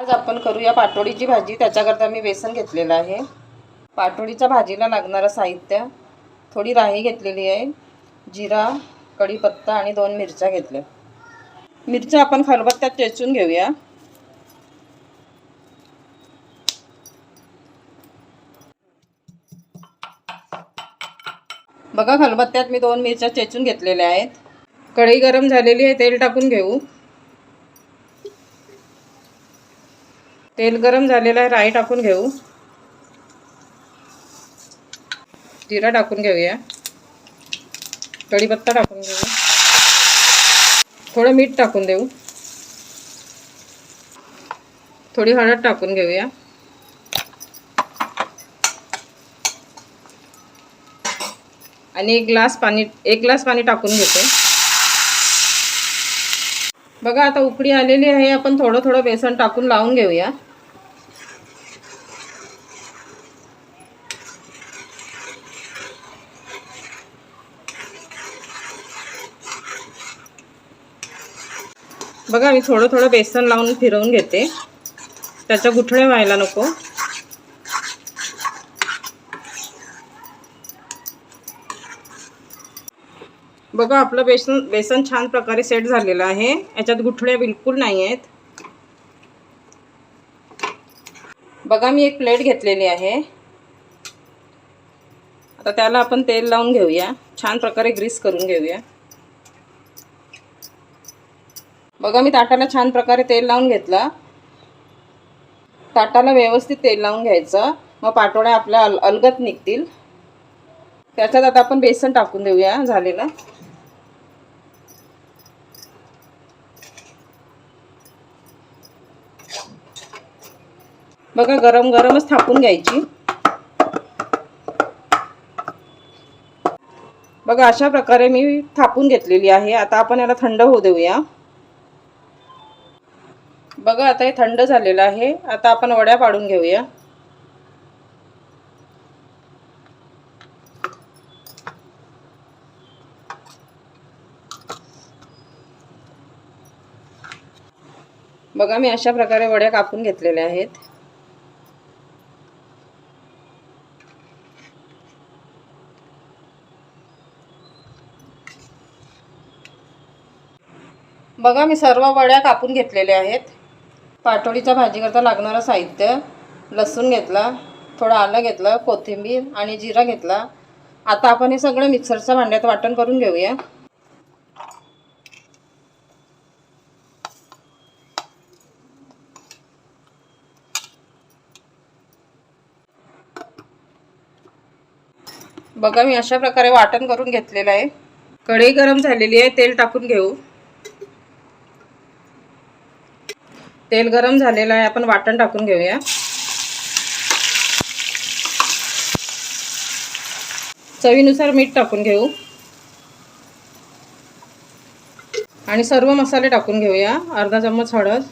आज आपण करूया पाटोडीची भाजी. त्याच्याकरता मी बेसन घेतलेलं आहे. पाटोडीच्या भाजीला लागणारं साहित्य. थोडी राई घेतलेली आहे. जिरा कढीपत्ता आणि दोन मिरच्या घेतल्या. मिरच्या आपण खलबत्त्यात चेचून घेऊया. बघा खलबत्त्यात मी दोन मिरच्या चेचून घेतलेल्या आहेत. कढई गरम झालेली आहे. तेल टाकून घेऊ. तेल गरम झालेलं आहे राई टाकून घेऊ. जिरा टाकून घेऊया. कढीपत्ता टाकून घेऊ. थोडं मीठ टाकून देऊ. थोडी हळद टाकून घेऊया. आणि एक ग्लास पाणी एक ग्लास पाणी टाकून घेते. बघा आता उकडी आलेली आहे आपण थोडं थोडं बेसन टाकून लावून घेऊया. बघा मी थोडं थोडं बेसन लावून फिरवून घेते. त्याच्या गुठळे व्हायला नको. बघा आपलं बेसन बेसन छान प्रकारे सेट झालेलं आहे. याच्यात गुठळे बिलकुल नाही आहेत बघा मी एक प्लेट घेतलेली आहे. आता त्याला आपण तेल लावून घेऊया. छान प्रकारे ग्रीस करून घेऊया. बघा मी ताटाला छान प्रकारे तेल लावून घेतला. ताटाला व्यवस्थित तेल लावून घ्यायचं. मग पाटोळ्या आपल्या अल अलगत निघतील. त्याच्यात आता आपण बेसन टाकून देऊया झालेलं. बघा गरम गरमच थापून घ्यायची. बघा अशा प्रकारे मी थापून घेतलेली आहे. आता आपण याला थंड होऊ देऊया. बघा आता हे थंड झालेलं आहे. आता आपण वड्या पाडून घेऊया. बघा मी अशा प्रकारे वड्या कापून घेतलेल्या आहेत. बघा मी सर्व वड्या कापून घेतलेल्या आहेत. पाटोळीच्या भाजीकरता लागणारं साहित्य लसूण घेतला थोडं आलं घेतलं कोथिंबीर आणि जिरा घेतला. आता आपण हे सगळं मिक्सरच्या भांड्यात वाटण करून घेऊया. बघा मी अशा प्रकारे वाटण करून घेतलेलं आहे. कढई गरम झालेली आहे तेल टाकून घेऊ. तेल गरम झालेलं आहे. आपण वाटण टाकून घेऊया. चवीनुसार मीठ टाकून घेऊ. आणि सर्व मसाले टाकून घेऊया. अर्धा चम्मच हळद.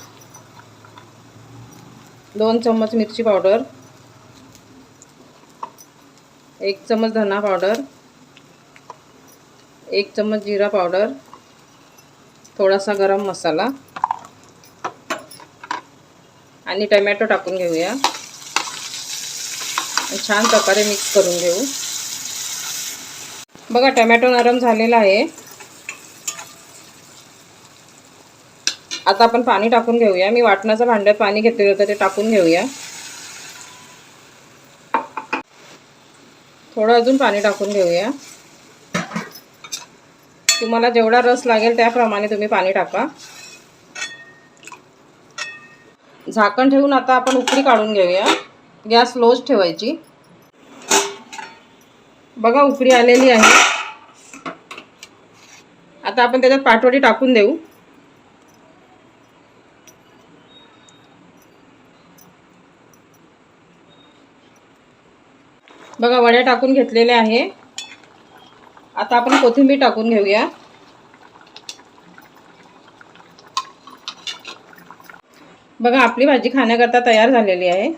दोन चम्मच मिरची पावडर. एक चम्मच धना पावडर. एक चम्मच जिरा पावडर. थोडासा गरम मसाला. आणि टमॅटो टाकून घेऊया. छान प्रकारे मिक्स करून घेऊ. बघा टमॅटो नरम झालेला आहे. आता आपण पाणी टाकून घेऊया. मी वाटणाचं भांड्यात पाणी घेतलेलं होतं ते टाकून घेऊया. थोडं अजून पाणी टाकून घेऊया. तुम्हाला जेवढा रस लागेल त्याप्रमाणे तुम्ही पाणी टाका. झाकण ठेवून आता आपण उकडी काढून घेऊया. गॅस लोच ठेवायची. बघा उकडी आलेली आहे. आता आपण त्याच्यात पाटवडी टाकून देऊ. बघा वड्या टाकून घेतलेल्या आहे. आता आपण कोथिंबीर टाकून घेऊया. बघा आपली भाजी खाण्याकरता तयार झालेली आहे.